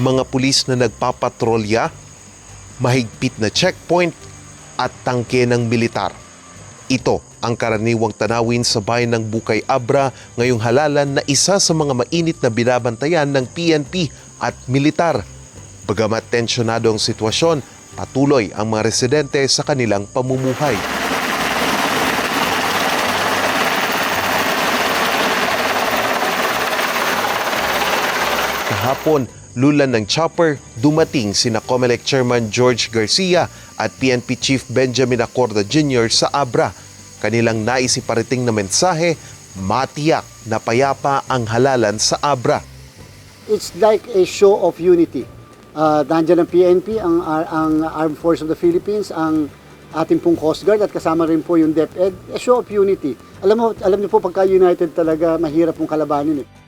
mga pulis na nagpapatrolya, mahigpit na checkpoint at tangke ng militar. Ito ang karaniwang tanawin sa bayan ng Bukay Abra ngayong halalan na isa sa mga mainit na binabantayan ng PNP at militar. Bagamat tensyonado ang sitwasyon, patuloy ang mga residente sa kanilang pamumuhay. Kahapon, lulan ng chopper, dumating sina COMELEC Chairman George Garcia at PNP Chief Benjamin Acorda Jr. sa Abra. Kanilang naisiparating na mensahe, matiyak na payapa ang halalan sa Abra. It's like a show of unity. Uh, nandiyan ang PNP, ang, ang Armed Force of the Philippines, ang ating pong Coast Guard at kasama rin po yung DepEd. A show of unity. Alam mo, alam niyo po pagka united talaga mahirap pong kalabanin eh.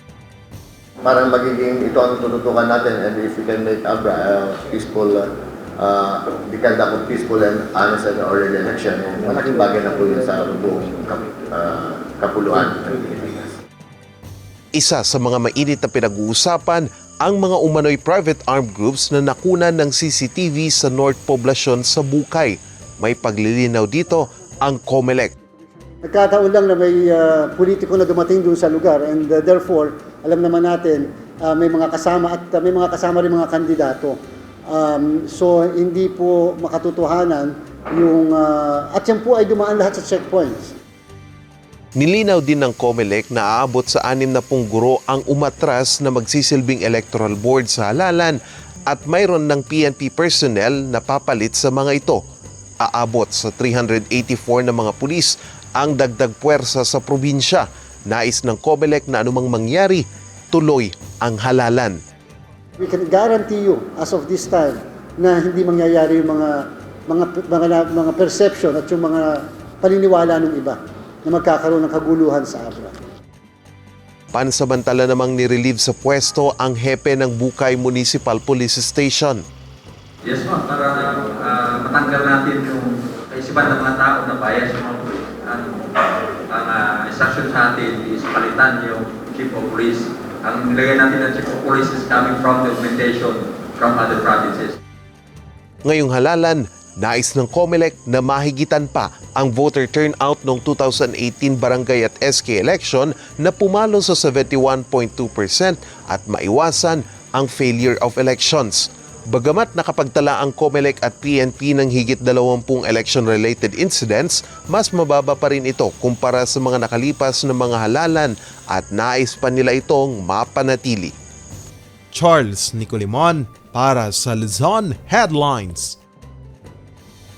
Parang magiging ito ang tututukan natin and if we can make a peaceful uh, declare ako peaceful and honest and orderly election malaking bagay na po yun sa buong kap, uh, kapuluan ng Pilipinas. Isa sa mga mainit na pinag-uusapan ang mga umano'y private armed groups na nakunan ng CCTV sa North Poblacion sa Bukay. May paglilinaw dito ang COMELEC. Nagkataon lang na may uh, politiko na dumating doon sa lugar and uh, therefore, alam naman natin, uh, may mga kasama at uh, may mga kasama rin mga kandidato. Um, so, hindi po makatotohanan yung, uh, at yan po ay dumaan lahat sa checkpoints. Nilinaw din ng COMELEC na aabot sa anim na pung guro ang umatras na magsisilbing electoral board sa halalan at mayroon ng PNP personnel na papalit sa mga ito. Aabot sa 384 na mga pulis ang dagdag puwersa sa probinsya. Nais ng COMELEC na anumang mangyari, tuloy ang halalan. We can guarantee you as of this time na hindi mangyayari yung mga mga mga, mga perception at yung mga paniniwala ng iba na magkakaroon ng kaguluhan sa Abra. Pansamantala namang nirelieve sa pwesto ang hepe ng Bukay Municipal Police Station. Yes ma'am, para ah, matanggal natin yung kaisipan ng mga tao na bias sa mga. Ang, ang ah, instruction sa atin is palitan yung chief of police. Ang nilagay natin ng chief of police is coming from the augmentation from other provinces. Ngayong halalan, nais ng COMELEC na mahigitan pa ang voter turnout noong 2018 barangay at SK election na pumalo sa 71.2% at maiwasan ang failure of elections. Bagamat nakapagtala ang COMELEC at PNP ng higit 20 election-related incidents, mas mababa pa rin ito kumpara sa mga nakalipas na mga halalan at nais pa nila itong mapanatili. Charles Nicolimon para sa Luzon Headlines.